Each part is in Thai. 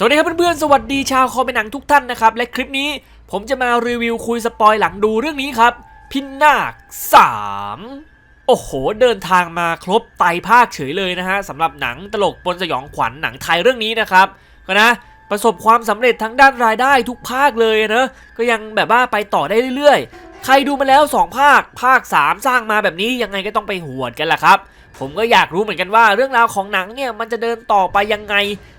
สวัสดีครับเพื่อนๆ สวัสดีชาวคอมเป็นหนังทุกท่านนะครับ และคลิปนี้ผมจะมารีวิวคุยสปอยหลังดูเรื่องนี้ครับ พินาค3โอ้โห เดินทางมาครบไตภาคเฉยเลยนะฮะสำหรับหนังตลกปนสยองขวัญหนังไทยเรื่องนี้นะครับก็นะประสบความสำเร็จทั้งด้านรายได้ทุกภาคเลยนะก็ยังแบบว่าไปต่อได้เรื่อยๆ ใครดูมาแล้ว 2 ภาคภาค 3 สร้างมาแบบนี้ยังไงก็ต้องไปหวดกันละครับ ผมก็อยากรู้เหมือนกันว่าเรื่องราวของหนังเนี่ยมันจะเดินต่อไปยังไง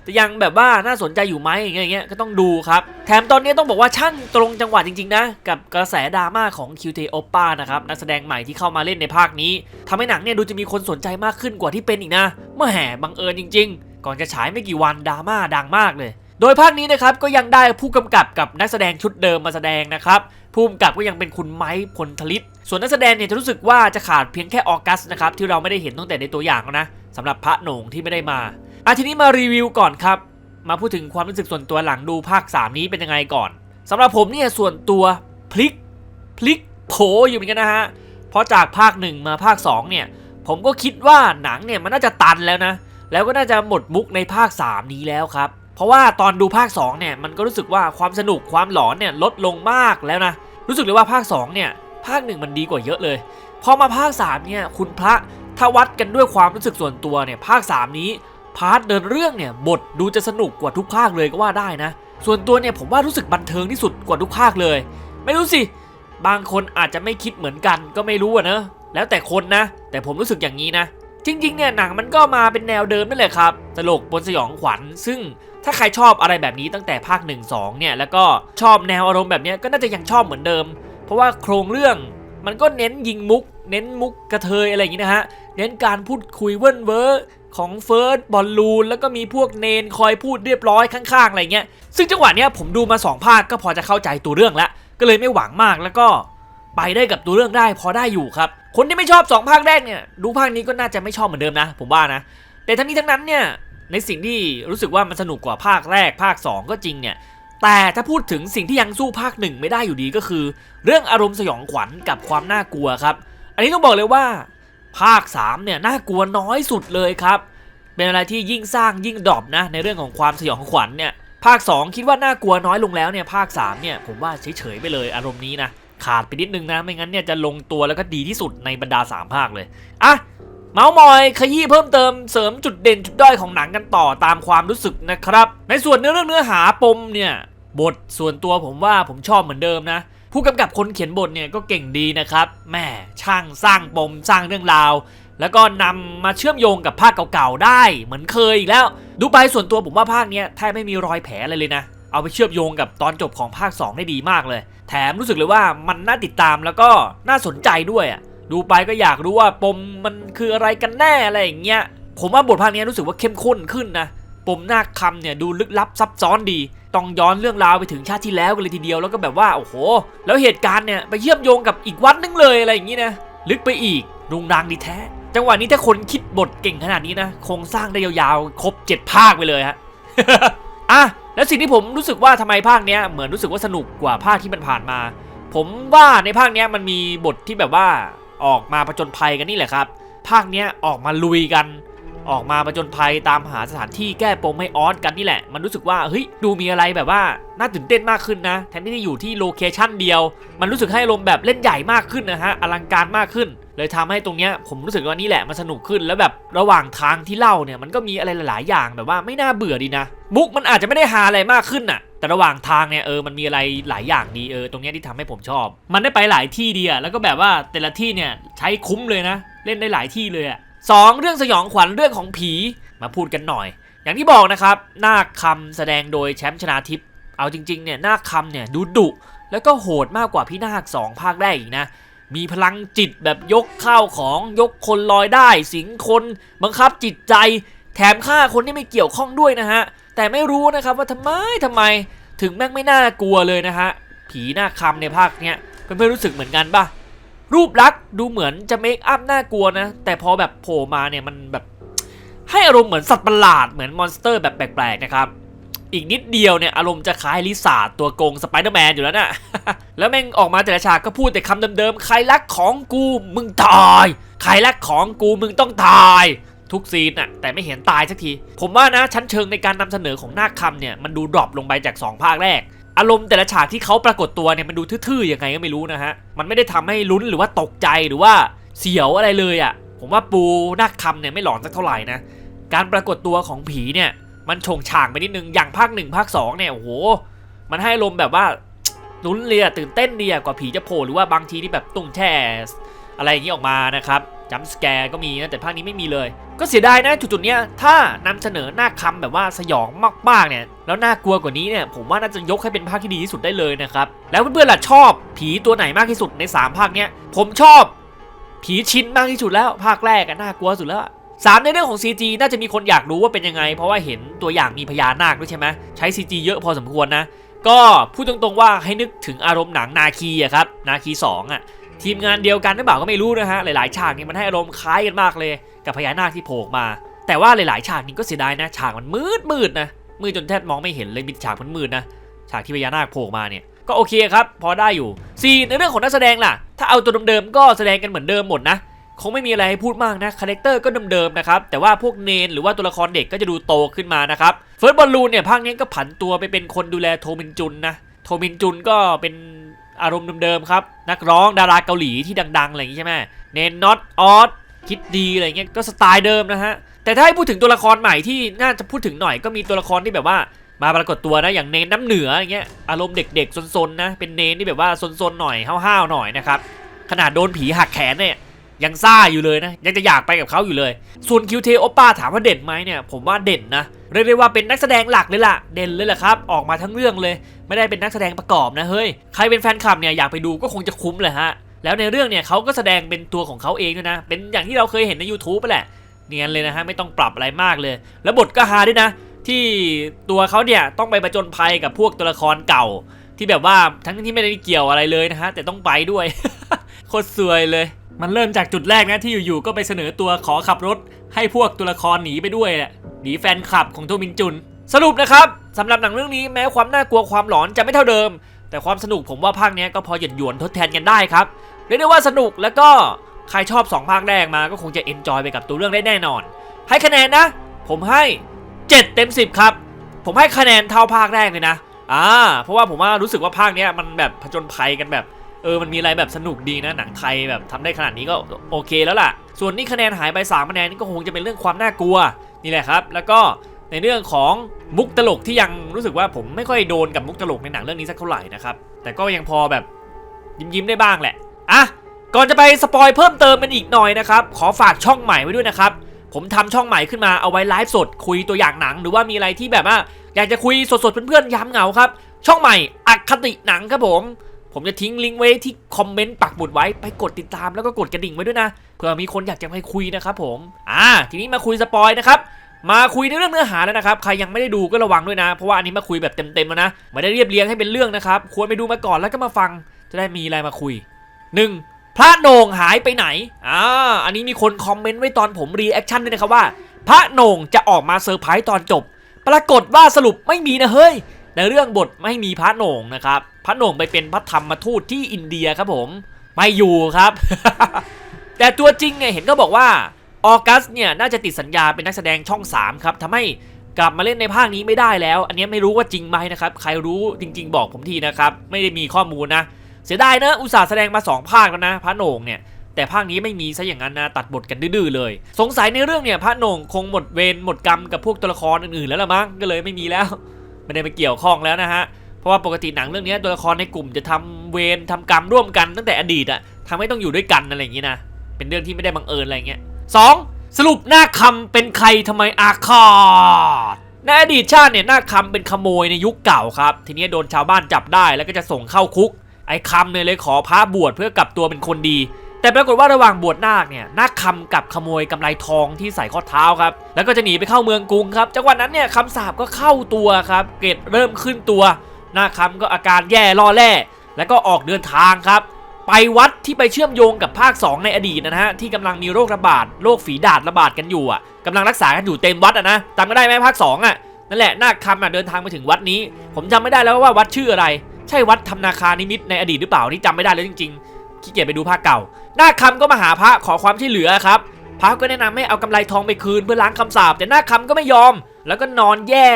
จะยังแบบว่าน่าสนใจอยู่ไหมอย่างเงี้ยก็ต้องดูครับ แถมตอนนี้ต้องบอกว่าช่างตรงจังหวะจริง ๆ นะ กับกระแสดราม่าของ QT o p p a นะครับนักแสดงใหม่ที่เข้ามาเล่นในภาคนี้ทำให้หนังเนี่ยดูจะมีคนสนใจมากขึ้นกว่าที่เป็นอีกนะเมื่อแห่บังเอิญจริง ๆ ก่อนจะฉายไม่กี่วันดราม่าดังมากเลย โดยภาคนี้นะครับก็ยังได้ผู้กำกับกับนักแสดงชุดเดิมมาแสดงนะครับ ผู้กำกับก็ยังเป็นคุณไม้พลทลิต ส่วนนักแสดงเนี่ยจะรู้สึกว่าจะขาดเพียงแค่ออกัสนะครับที่เราไม่ได้เห็นตั้งแต่ในตัวอย่างแล้วนะสำหรับพระโหน่งที่ไม่ได้มาอะทีนี้มารีวิวก่อนครับ มาพูดถึงความรู้สึกส่วนตัวหลังดูภาค 3 นี้เป็นยังไงก่อนสำหรับผมเนี่ยส่วนตัวพลิกพลิกโผอยู่เหมือนกันนะฮะเพราะจากภาค 1 มาภาค 2 เนี่ย ผมก็คิดว่าหนังเนี่ยมันน่าจะตันแล้วนะ แล้วก็น่าจะหมดมุกในภาค 3 นี้แล้วครับ เพราะว่าตอนดูภาค2เนี่ยมันก็รู้สึกว่าความสนุกความหลอนเนี่ยลดลงมากแล้วนะรู้สึกเลยว่าภาค2เนี่ยภาค1มันดีกว่าเยอะเลยพอมาภาค3เนี่ยคุณพระถ้าวัดกันด้วยความรู้สึกส่วนตัวเนี่ยภาค 3 นี้พาร์ทเดินเรื่องเนี่ยบทดูจะสนุกกว่าทุกภาคเลยก็ว่าได้นะ ส่วนตัวเนี่ยผมว่ารู้สึกบันเทิงที่สุดกว่าทุกภาคเลย ไม่รู้สิ บางคนอาจจะไม่คิดเหมือนกันก็ไม่รู้อะนะแล้วแต่คนนะ แต่ผมรู้สึกอย่างนี้นะ จริงๆเนี่ยหนังมันก็มาเป็นแนวเดิมนั่นแหละครับตลกบนสยองขวัญซึ่ง ถ้าใครชอบอะไรแบบนี้ตั้งแต่ภาค 1 2 เนี่ย แล้วก็ชอบแนวอารมณ์แบบนี้ก็น่าจะยังชอบเหมือนเดิม เพราะว่าโครงเรื่องมันก็เน้นยิงมุก เน้นมุกกระเทยอะไรอย่างนี้นะฮะ เน้นการพูดคุยเวิ้นเว้อของเฟิร์สบอลลูนแล้วก็มีพวกเนนคอยพูดเรียบร้อยข้างๆอะไรเงี้ย ซึ่งจังหวะเนี้ยผมดูมา 2 ภาคก็พอจะเข้าใจตัวเรื่องล้วก็เลยไม่หวังมากแล้วก็ไปได้กับตัวเรื่องได้พอได้อยู่ครับ คนที่ไม่ชอบ 2 ภาคแรกเนี่ยดูภาคนี้ก็น่าจะไม่ชอบเหมือนเดิมนะ ผมว่านะ แต่ทั้งนี้ทั้งนั้นเนี่ย ในสิ่งที่รู้สึกว่ามันสนุกกว่าภาคแรกภาค 2 ก็จริงเนี่ยแต่ถ้าพูดถึงสิ่งที่ยังสู้ภาคหนึ่งไม่ได้อยู่ดีก็คือ เรื่องอารมณ์สยองขวัญกับความน่ากลัวครับ อันนี้ต้องบอกเลยว่า ภาค 3 เนี่ยน่ากลัวน้อยสุดเลยครับ เป็นอะไรที่ยิ่งสร้างยิ่งดรอปนะ ในเรื่องของความสยองขวัญเนี่ยภาค 2 คิดว่าน่ากลัวน้อยลงแล้วเนี่ยภาค 3 เนี่ยผมว่าเฉยๆไปเลยอารมณ์นี้นะขาดไปนิดนึงนะไม่งั้นเนี่ยจะลงตัวแล้วก็ดีที่สุดในบรรดา 3 ภาคเลยอะ เมาส์มอยขยี้เพิ่มเติมเสริมจุดเด่นจุดด้อยของหนังกันต่อตามความรู้สึกนะครับ ในส่วนเนื้อเรื่องเนื้อหาปมเนี่ยบทส่วนตัวผมว่าผมชอบเหมือนเดิมนะ ผู้กำกับคนเขียนบทเนี่ยก็เก่งดีนะครับแม่ช่างสร้างปมสร้างเรื่องราว แล้วก็นำมาเชื่อมโยงกับภาคเก่าๆได้ เหมือนเคยอีกแล้ว ดูไปส่วนตัวผมว่าภาคเนี้ยแทบไม่มีรอยแผลอะไรเลยนะเอาไปเชื่อมโยงกับตอนจบของภาค 2 ได้ดีมากเลย แถมรู้สึกเลยว่ามันน่าติดตามแล้วก็น่าสนใจด้วยอะ ดูไปก็อยากรู้ว่าปมมันคืออะไรกันแน่อะไรอย่างเงี้ย ผมว่าบทภาคนี้รู้สึกว่าเข้มข้นขึ้นนะ ปมนาคคำเนี่ยดูลึกลับซับซ้อนดี ต้องย้อนเรื่องราวไปถึงชาติที่แล้วกันเลยทีเดียว แล้วก็แบบว่าโอ้โห แล้วเหตุการณ์เนี่ยไปเชื่อมโยงกับอีกวัดนึงเลยอะไรอย่างงี้นะ ลึกไปอีก รุงรังดีแท้ จังหวะนี้ถ้าคนคิดบทเก่งขนาดนี้นะ คงสร้างได้ยาวๆ ครบ 7 ภาคไปเลยฮะ อะ แล้วสิ่งที่ผมรู้สึกว่าทำไมภาคเนี้ยเหมือนรู้สึกว่าสนุกกว่าภาคที่มันผ่านมา ผมว่าในภาคเนี้ยมันมีบทที่แบบว่า ออกมาผจญภัยกันนี่แหละครับ ภาคเนี้ยออกมาลุยกัน ออกมาผจญภัยตามหาสถานที่แก้ปมให้ออสกันนี่แหละ มันรู้สึกว่าเฮ้ยดูมีอะไรแบบว่าน่าตื่นเต้นมากขึ้นนะแทนที่จะอยู่ที่โลเคชั่นเดียว มันรู้สึกให้ลมณ์แบบเล่นใหญ่มากขึ้นนะฮะอลังการมากขึ้นเลยทำให้ตรงเนี้ยผมรู้สึกว่านี่แหละมันสนุกขึ้นแล้วแบบระหว่างทางที่เล่าเนี่ยมันก็มีอะไรหลาย ๆ อย่างแบบว่าไม่น่าเบื่อดีนะ มุกมันอาจจะไม่ได้ฮาอะไรมากขึ้นน่ะ แต่ระหว่างทางเนี่ยเออมันมีอะไรหลายอย่างดีเออตรงเนี้ยที่ทำให้ผมชอบ มันได้ไปหลายที่ดีอะแล้วก็แบบว่าแต่ละที่เนี่ยใช้คุ้มเลยนะ เล่นได้หลายที่เลยอะสองเรื่องสยองขวัญเรื่องของผีมาพูดกันหน่อย อย่างที่บอกนะครับนาคคำแสดงโดยแชมป์ชนาทิพย์เอาจริงๆเนี่ยนาคคำเนี่ยดูดุแล้วก็โหดมากกว่าพี่นาคสองภาคแรกอีกนะมีพลังจิตแบบยกข้าวของยกคนลอยได้ สิงคนบังคับจิตใจ แถมฆ่าคนที่ไม่เกี่ยวข้องด้วยนะฮะ แต่ไม่รู้นะครับว่าทำไมทำไมถึงแม่งไม่น่ากลัวเลยนะฮะผีหน้าคำในภาคเนี้ยเพื่อนๆรู้สึกเหมือนกันปะรูปลักษณ์ดูเหมือนจะเมคอัพน่ากลัวนะ แต่พอแบบโผล่มาเนี่ยมันแบบให้อารมณ์เหมือนสัตว์ประหลาดเหมือนมอนสเตอร์แบบแปลกๆนะครับอีกนิดเดียวเนี่ยอารมณ์จะคล้ายลิซ่าตัวโกงสไปเดอร์แมนอยู่แล้วน่ะ แล้วแม่งออกมาแต่ละฉากก็พูดแต่คำเดิมๆ ใครรักของกูมึงตาย ใครรักของกูมึงต้องตาย ทุกซีนอะแต่ไม่เห็นตายสักที ผมว่านะชั้นเชิงในการนำเสนอของนาคคำเนี่ยมันดูดรอปลงไปจาก 2 ภาคแรก อารมณ์แต่ละฉากที่เขาปรากฏตัวเนี่ยมันดูทื่อๆยังไงก็ไม่รู้นะฮะมันไม่ได้ทำให้ลุ้นหรือว่าตกใจหรือว่าเสียวอะไรเลยอะผมว่าปูนาคคำเนี่ยไม่หลอนสักเท่าไหร่นะการปรากฏตัวของผีเนี่ยมันโฉงฉางไปนิดนึงอย่างภาคหนึ่งภาคสองเนี่ยโอ้โหมันให้อารมณ์แบบว่าลุ้นเลยตื่นเต้นดีอะกว่าผีจะโผล่หรือว่าบางทีที่แบบตุ้งแช่อะไรอย่างนี้ออกมานะครับ จัมป์สแกร์ก็มีนะแต่ภาคนี้ไม่มีเลย ก็เสียดายนะจุดๆเนี้ยถ้านำเสนอหน้าคำแบบว่าสยองมากๆเนี่ยแล้วน่ากลัวกว่านี้เนี่ยผมว่าน่าจะยกให้เป็นภาคที่ดีที่สุดได้เลยนะครับแล้วเพื่อนๆล่ะชอบผีตัวไหนมากที่สุดใน 3 ภาคเนี้ยผมชอบ ผีชินมากที่สุดแล้วภาคแรกน่ากลัวสุดแล้วสามในเรื่องของ CG น่าจะมีคนอยากรู้ว่าเป็นยังไง เพราะว่าเห็นตัวอย่างมีพญานาคด้วยใช่ไหมใช้ CG เยอะพอสมควรนะก็พูดตรงๆว่าให้นึกถึงอารมณ์หนังนาคีอะครับนาคี2อะ ทีมงานเดียวกันหรือเปล่าก็ไม่รู้นะฮะหลายๆฉากนี่มันให้อารมณ์คล้ายกันมากเลย กับพญานาคที่โผล่มา แต่ว่าหลายๆฉากนี่ก็เสียดายนะ ฉากมันมืดมืดนะมืดจนแทบมองไม่เห็นเลยมีฉากมันมืดๆนะฉากที่พญานาคโผล่มาเนี่ยก็โอเคครับ พอได้อยู่สี่ในเรื่องของนักแสดงล่ะ ถ้าเอาตัวเดิมๆก็แสดงกันเหมือนเดิมหมดนะคงไม่มีอะไรให้พูดมากนะคาแรคเตอร์ก็เดิมๆนะครับแต่ว่าพวกเนนหรือว่าตัวละครเด็กก็จะดูโตขึ้นมานะครับเฟิร์สบอลลูนเนี่ยภาคนี้ก็ผันตัวไปเป็นคนดูแลโทมินจุนนะโทมินจุนก็เป็น อารมณ์เดิมๆครับ นักร้องดาราเกาหลีที่ดังๆอะไรอย่างงี้ใช่ไหมเนนน็อตออสคิดดีอะไรเงี้ยก็สไตล์เดิมนะฮะแต่ถ้าให้พูดถึงตัวละครใหม่ที่น่าจะพูดถึงหน่อยก็มีตัวละครที่แบบว่ามาปรากฏตัวนะอย่างเนนน้ำเหนืออย่างเงี้ยอารมณ์เด็กๆซนๆนะเป็นเนนที่แบบว่าซนๆหน่อยห้าวๆหน่อยนะครับขนาดโดนผีหักแขนเนี่ยยังซ่าอยู่เลยนะยังจะอยากไปกับเขาอยู่เลย ส่วนคิวเทโอป้าถามว่าเด่นไหมเนี่ยผมว่าเด่นนะ เรียกได้ว่าเป็นนักแสดงหลักเลยล่ะ เด่นเลยแหละครับ ออกมาทั้งเรื่องเลย ไม่ได้เป็นนักแสดงประกอบนะเฮ้ย ใครเป็นแฟนคลับเนี่ยอยากไปดูก็คงจะคุ้มเลยฮะ แล้วในเรื่องเนี่ยเขาก็แสดงเป็นตัวของเขาเองด้วยนะ เป็นอย่างที่เราเคยเห็นใน YouTube ไปแหละ เนียนเลยนะฮะ ไม่ต้องปรับอะไรมากเลย แล้วบทก็ฮาด้วยนะ ที่ตัวเขาเนี่ยต้องไปประจนภัยกับพวกตัวละครเก่า ที่แบบว่าทั้งที่ไม่ได้เกี่ยวอะไรเลยนะฮะ แต่ต้องไปด้วย โคตรซวยเลย มันเริ่มจากจุดแรกนะที่อยู่ๆก็ไปเสนอตัวขอขับรถ ให้พวกตัวละครหนีไปด้วยแหละหนีแฟนคลับของโทมินจุน สรุปนะครับสำหรับหนังเรื่องนี้แม้ความน่ากลัวความหลอนจะไม่เท่าเดิม แต่ความสนุกผมว่าภาคเนี้ยก็พอหยดหยวนทดแทนกันได้ครับเรียกได้ว่าสนุกแล้วก็ใครชอบ 2 ภาคแรกมาก็คงจะเอนจอยไปกับตัวเรื่องได้แน่นอน ให้คะแนนนะ ผมให้ 7 เต็ม 10 ครับ ผมให้คะแนนเท่าภาคแรกเลยนะอ่าเพราะว่าผมว่ารู้สึกว่าภาคเนี้ยมันแบบผจญภัยกันแบบ เออมันมีอะไรแบบสนุกดีนะหนังไทยแบบทำได้ขนาดนี้ก็โอเคแล้วล่ะ ส่วนนี้คะแนนหายไป3คะแนนนี่ก็คงจะเป็นเรื่องความน่ากลัวนี่แหละครับ แล้วก็ในเรื่องของมุกตลกที่ยังรู้สึกว่าผมไม่ค่อยโดนกับมุกตลกในหนังเรื่องนี้สักเท่าไหร่นะครับแต่ก็ยังพอแบบยิ้มยิ้มๆได้บ้างแหละอะก่อนจะไปสปอยเพิ่มเติมมันอีกหน่อยนะครับขอฝากช่องใหม่ไว้ด้วยนะครับผมทำช่องใหม่ขึ้นมาเอาไว้ไลฟ์สดคุยตัวอย่างหนัง หรือว่ามีอะไรที่แบบว่าอยากจะคุยสดๆเพื่อนๆยามเหงาครับช่องใหม่อคติหนังครับผม ผมจะทิ้งลิงก์ไว้ที่คอมเมนต์ปักหมุดไว้ไปกดติดตามแล้วก็กดกระดิ่งไว้ด้วยนะเผื่อมีคนอยากจะไปคุยนะครับผมอ่าทีนี้มาคุยสปอยนะครับมาคุยในเรื่องเนื้อหาแล้วนะครับ ใครยังไม่ได้ดูก็ระวังด้วยนะ เพราะว่าอันนี้มาคุยแบบเต็มๆแล้วนะไม่ได้เรียบเรียงให้เป็นเรื่องนะครับ ควรไปดูมาก่อนแล้วก็มาฟัง จะได้มีอะไรมาคุย 1. พระโหน่งหายไปไหน อ่า อันนี้มีคนคอมเมนต์ไว้ตอนผมรีแอคชั่นด้วยนะครับว่า พระโหน่งจะออกมาเซอร์ไพรส์ตอนจบ ปรากฏว่าสรุปไม่มีนะเฮ้ย ในเรื่องบทไม่มีพระโหน่งนะครับพระโหน่งไปเป็นพระธรรมทูตที่อินเดียครับผมไม่อยู่ครับ แต่ตัวจริงเนี่ยเห็นก็บอกว่าออกัสเนี่ยน่าจะติดสัญญาเป็นนักแสดงช่อง 3 ครับทำให้กลับมาเล่นในภาคนี้ไม่ได้แล้ว อันนี้ไม่รู้ว่าจริงไหมนะครับ ใครรู้จริง ๆ บอกผมทีนะครับ ไม่ได้มีข้อมูลนะ เสียดายนะอุตส่าห์แสดงมา 2 ภาคแล้วนะพระโหน่งเนี่ยแต่ภาคนี้ไม่มีซะอย่างนั้นนะตัดบทกันดื้อเลย สงสัยในเรื่องเนี่ยพระโหน่งคงหมดเวรหมดกรรมกับพวกตัวละครอื่นๆแล้วละมั้งก็เลยไม่มีแล้ว ไม่ได้ไปเกี่ยวข้องแล้วนะฮะเพราะว่าปกติหนังเรื่องนี้ตัวละครในกลุ่มจะทำเวรทำกรรมร่วมกันตั้งแต่อดีตอะทำให้ต้องอยู่ด้วยกันอะไรอย่างนี้นะเป็นเรื่องที่ไม่ได้บังเอิญอะไรเงี้ยสองสรุปหน้าคำเป็นใครทำไมอาฆาตในอดีตชาติเนี่ยหน้าคำเป็นขโมยในยุคเก่าครับ ทีนี้โดนชาวบ้านจับได้แล้วก็จะส่งเข้าคุก ไอ้คำเนี่ยเลยขอพระบวชเพื่อกลับตัวเป็นคนดี แต่ปรากฏว่าระหว่างบวชนาคเนี่ยนาคคำกับขโมยกำไลทองที่ใส่ข้อเท้าครับ แล้วก็จะหนีไปเข้าเมืองกรุงครับ จังหวะนั้นเนี่ยคำสาปก็เข้าตัวครับ เกรดเริ่มขึ้นตัวนาคคำก็อาการแย่ล่อแร่แล้วก็ออกเดินทางครับ ไปวัดที่ไปเชื่อมโยงกับภาค 2 ในอดีตนะฮะที่กำลังมีโรคระบาดโรคฝีดาดระบาดกันอยู่อะกำลังรักษากันอยู่เต็มวัดอะนะจำก็ได้ไหมภาค 2 อะนั่นแหละนาคคำอะเดินทางมาถึงวัดนี้ ผมจำไม่ได้แล้วว่าวัดชื่ออะไร ใช่วัดธรรมนาคานิมิตในอดีตหรือเปล่านี่จำไม่ได้แล้วจริงๆขี้เกียจไปดูภาคเก่า นาคคำก็มาหาพระขอความช่วยเหลือครับพระก็แนะนำให้เอากำไรทองไปคืนเพื่อล้างคำสาปแต่นาคคำก็ไม่ยอม แล้วก็นอนแย่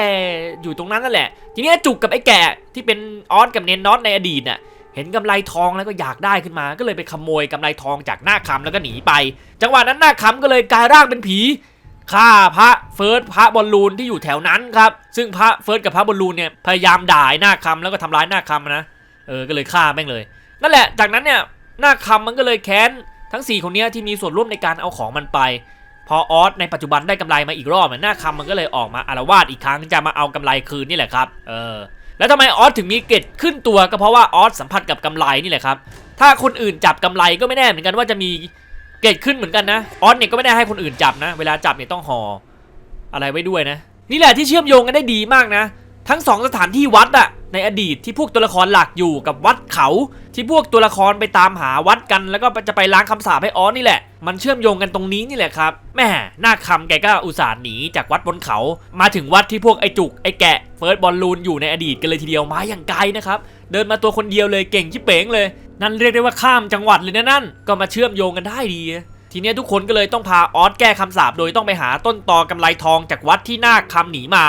อยู่ตรงนั้นนั่นแหละ ทีนี้จุกกับไอ้แก่ที่เป็นออสกับเนนน็อตในอดีตน่ะเห็นกำไรทองแล้วก็อยากได้ขึ้นมา ก็เลยไปขโมยกำไรทองจากหน้าคำแล้วก็หนีไป จังหวะนั้นหน้าคำก็เลยกลายร่างเป็นผีฆ่าพระเฟิร์สพระบอลลูนที่อยู่แถวนั้นครับ ซึ่งพระเฟิร์สกับพระบอลลูนเนี่ยพยายามด่าหน้าคำแล้วก็ทำร้ายหน้าคำนะ เออ ก็เลยฆ่าแม่งเลย นั่นแหละ จากนั้นเนี่ย หน้าคำมันก็เลยแค้นทั้ง 4 คนเนี้ยที่มีส่วนร่วมในการเอาของมันไป พอออสในปัจจุบันได้กำไรมาอีกรอบเนี่ยหน้าคำมันก็เลยออกมาอารวาสอีกครั้งจะมาเอากำไรคืนนี่แหละครับเออแล้วทำไมออสถึงมีเกร็ดขึ้นตัวก็เพราะว่าออสสัมผัสกับกำไรนี่แหละครับถ้าคนอื่นจับกำไรก็ไม่แน่เหมือนกันว่าจะมีเกร็ดขึ้นเหมือนกันนะออสเนี่ยก็ไม่ได้ให้คนอื่นจับนะ เวลาจับเนี่ยต้องห่ออะไรไว้ด้วยนะ นี่แหละที่เชื่อมโยงกันได้ดีมากนะ ทั้งสองสถานที่วัดอะ ในอดีตที่พวกตัวละครหลักอยู่กับวัดเขา ที่พวกตัวละครไปตามหาวัดกัน แล้วก็จะไปล้างคำสาปให้ออสนี่แหละ มันเชื่อมโยงกันตรงนี้นี่แหละครับแม่หน้าคำแกก็อุตส่าห์หนีจากวัดบนเขา มาถึงวัดที่พวกไอจุกไอแกะเฟิร์สบอลลูนอยู่ในอดีตกันเลยทีเดียวมาอย่างไกลนะครับเดินมาตัวคนเดียวเลยเก่งชิเป๋งเลย นั่นเรียกได้ว่าข้ามจังหวัดเลยนะนั่นก็มาเชื่อมโยงกันได้ดีทีนี้ทุกคนก็เลยต้องพาออสแก้คำสาปโดยต้องไปหาต้นตอกำไรทองจากวัดที่นาคคำหนีมา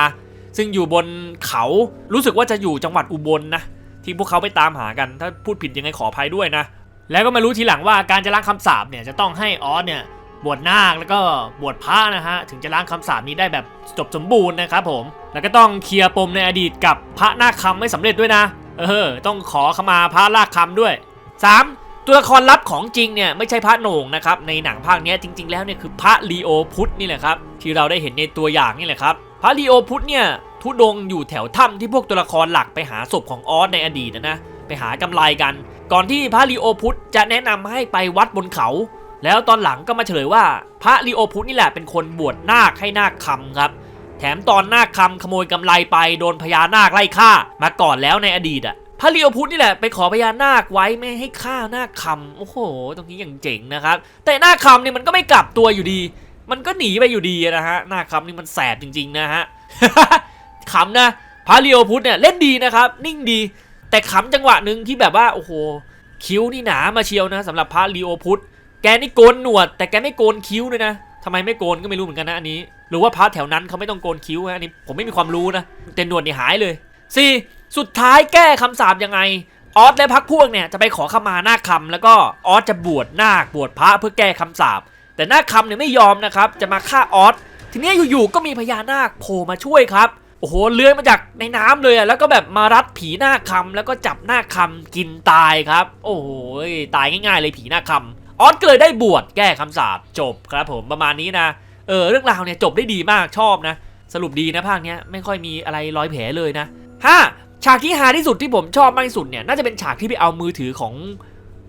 ซึ่งอยู่บนเขารู้สึกว่าจะอยู่จังหวัดอุบลนะที่พวกเขาไปตามหากัน ถ้าพูดผิดยังไงขออภัยด้วยนะ แล้วก็มารู้ทีหลังว่าการจะล้างคำสาปเนี่ยจะต้องให้ออสเนี่ยบวชนาคแล้วก็บวชพระนะฮะถึงจะล้างคำสาปนี้ได้แบบจบสมบูรณ์นะครับผมแล้วก็ต้องเคลียร์ปมในอดีตกับพระนาคคำไม่สำเร็จด้วยนะ เออ ต้องขอขมาพระนาคคำด้วย 3. ตัวละครลับของจริงเนี่ยไม่ใช่พระโหน่งนะครับในหนังภาคนี้จริง ๆ แล้วเนี่ยคือพระลีโอพุทธนี่แหละครับที่เราได้เห็นในตัวอย่างนี่แหละครับ ระลีโอพุทธเนี่ยทุดงอยู่แถวถ้ำที่พวกตัวละครหลักไปหาศพของออสในอดีตนะนะไปหากำไรกัน ก่อนที่พระลีโอพุทธจะแนะนำให้ไปวัดบนเขา แล้วตอนหลังก็มาเฉลยว่า พระลีโอพุทธนี่แหละเป็นคนบวชนาคให้นาคคำครับ แถมตอนนาคคำขโมยกำไรไปโดนพญานาคไล่ฆ่ามาก่อนแล้วในอดีตอะพระลีโอพุทธนี่แหละไปขอพญานาคไว้ไม่ให้ฆ่านาคคำโอ้โห ตรงนี้อย่างเจ๋งนะครับ แต่นาคคำเนี่ยมันก็ไม่กลับตัวอยู่ดี มันก็หนีไปอยู่ดีนะฮะหน้าคำนี่มันแสบจริงๆนะฮะขำนะพระลีโอพุทธเนี่ยเล่นดีนะครับ นิ่งดี แต่ขำจังหวะหนึ่งที่แบบว่าโอ้โหคิ้วนี่หนามาเชียวนะสำหรับพระลีโอพุทธแกนี่โกนหนวด แต่แกไม่โกนคิ้วเลยนะทำไมไม่โกนก็ไม่รู้เหมือนกันนะอันนี้หรือว่าพระแถวนั้นเขาไม่ต้องโกนคิ้วนะอันนี้ผมไม่มีความรู้นะแต่หนวดนี่หายเลย 4. สุดท้ายแก้คำสาปยังไงออสและพักพวกเนี่ยจะไปขอขมาหน้าคำแล้วก็ออสจะบวชนาคบวชพระเพื่อแก้คำสาป แต่หน้าคำเนี่ยไม่ยอมนะครับ จะมาฆ่าออสทีนี้อยู่ๆก็มีพญานาคโผล่มาช่วยครับโอ้โหเลื้อยมาจากในน้ำเลยอะแล้วก็แบบมารัดผีหน้าคำแล้วก็จับหน้าคำกินตายครับ โอ้โหตายง่ายๆเลยผีหน้าคำออสก็เลยได้บวชแก้คำสาปจบครับผมประมาณนี้นะเออเรื่องราวเนี่ยจบได้ดีมากชอบนะ สรุปดีนะภาคเนี้ยไม่ค่อยมีอะไรร้อยแผลเลยนะห้าฉากที่ฮาที่สุดที่ผมชอบมากที่สุดเนี่ยน่าจะเป็นฉากที่ไปเอามือถือของ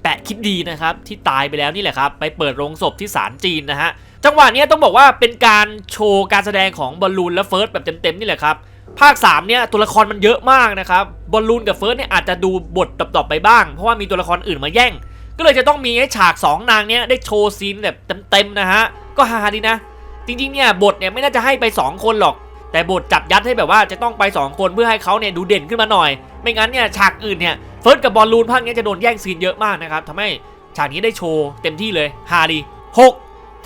แปะคิดดีนะครับที่ตายไปแล้วนี่แหละครับ ไปเปิดโรงศพที่ศาลจีนนะฮะจังหวะนี้ต้องบอกว่าเป็นการโชว์การแสดงของบอลลูนและเฟิร์สแบบเต็มๆนี่แหละครับภาค3เนี่ยตัวละครมันเยอะมากนะครับบอลลูนกับเฟิร์สเนี่ยอาจจะดูบทตอบๆไปบ้าง เพราะว่ามีตัวละครอื่นมาแย่ง ก็เลยจะต้องมีให้ฉาก 2 นางเนี่ยได้โชว์ซีนแบบเต็มๆนะฮะก็ฮาดีนะ จริงๆเนี่ยบทเนี่ยไม่น่าจะให้ไป 2 คนหรอก แต่บทจับยัดให้แบบว่าจะต้องไป 2 คนเพื่อให้เขาเนี่ยดูเด่นขึ้นมาหน่อย ไม่งั้นเนี่ยฉากอื่นเนี่ย ฟิร์สกับบอลลูนภาคนี้จะโดนแย่งซีนเยอะมากนะครับทำให้ฉากนี้ได้โชว์เต็มที่เลยฮาดีหก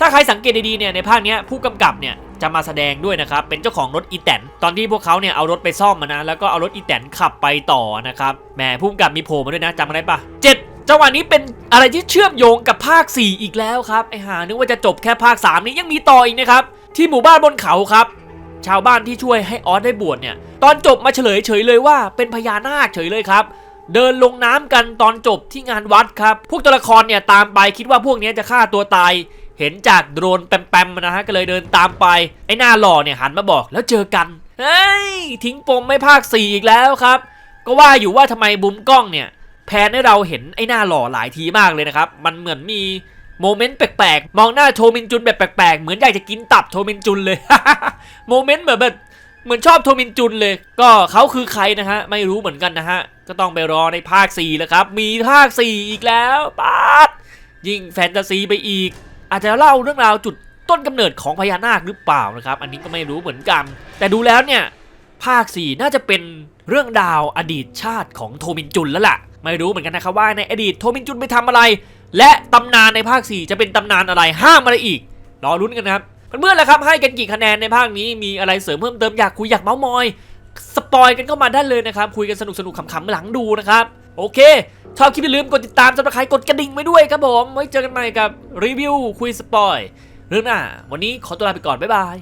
ถ้าใครสังเกตดีๆเนี่ยในภาคนี้ผู้กำกับเนี่ยจะมาแสดงด้วยนะครับ เป็นเจ้าของรถอีแตน ตอนที่พวกเขาเนี่ยเอารถไปซ่อมมานะ แล้วก็เอารถอีแตนขับไปต่อนะครับ แหมผู้กำกับมีโผล่มาด้วยนะจำได้ปะเจ็ดจังหวะนี้เป็นอะไรที่เชื่อมโยงกับภาค 4 อีกแล้วครับ ไอหา นึกว่าจะจบแค่ภาค 3 นี้ยังมีต่ออีกนะครับ ที่หมู่บ้านบนเขาครับ ชาวบ้านที่ช่วยให้ออสได้บวชเนี่ย ตอนจบมาเฉลยเฉยเลยว่าเป็นพญานาคเฉยเลยครับ เดินลงน้ำกันตอนจบที่งานวัดครับ พวกตัวละครเนี่ยตามไปคิดว่าพวกนี้จะฆ่าตัวตาย เห็นจากโดรนแปมๆนะฮะก็เลยเดินตามไป ไอ้หน้าหล่อเนี่ยหันมาบอกแล้วเจอกัน เฮ้ย ทิ้งปมไม่ภาค4อีกแล้วครับ ก็ว่าอยู่ว่าทำไมบุมกล้องเนี่ยแพนให้เราเห็นไอ้หน้าหล่อหลายทีมากเลยนะครับ มันเหมือนมีโมเมนต์แปลกๆ มองหน้าโทมินจุนแบบแปลกๆ เหมือนอยากจะกินตับโทมินจุนเลย โมเมนต์เหมือนแบบ เหมือนชอบโทมินจุนเลย ก็เขาคือใครนะฮะ ไม่รู้เหมือนกันนะฮะ ก็ต้องไปรอในภาค4แล้วครับ มีภาค 4 อีกแล้วปาดยิ่งแฟนตาซีไปอีก อาจจะเล่าเรื่องราวจุดต้นกำเนิดของพญานาคหรือเปล่านะครับ อันนี้ก็ไม่รู้เหมือนกัน แต่ดูแล้วเนี่ย ภาค 4 น่าจะเป็นเรื่องราวอดีตชาติของโทมินจุนแล้วล่ะ ไม่รู้เหมือนกันนะครับว่าในอดีตโทมินจุนไปทำอะไร และตำนานในภาค 4 จะเป็นตำนานอะไรห้ามอะไรอีกรอลุ้นกันนะครับ เพื่อนๆล่ะครับให้กันกี่คะแนนในภาคนี้มีอะไรเสริมเพิ่มเติมอยากคุยอยากเมาส์มอยสปอยกันเข้ามาได้เลยนะครับ คุยกันสนุกสนุกขำๆหลังดูนะครับ โอเค ชอบคลิปอย่าลืมกดติดตามสับสไครต์กดกระดิ่งไว้ด้วยครับผมไว้เจอกันใหม่กับรีวิวคุยสปอยเรื่องหน้าวันนี้ขอตัวลาไปก่อนบ๊ายบาย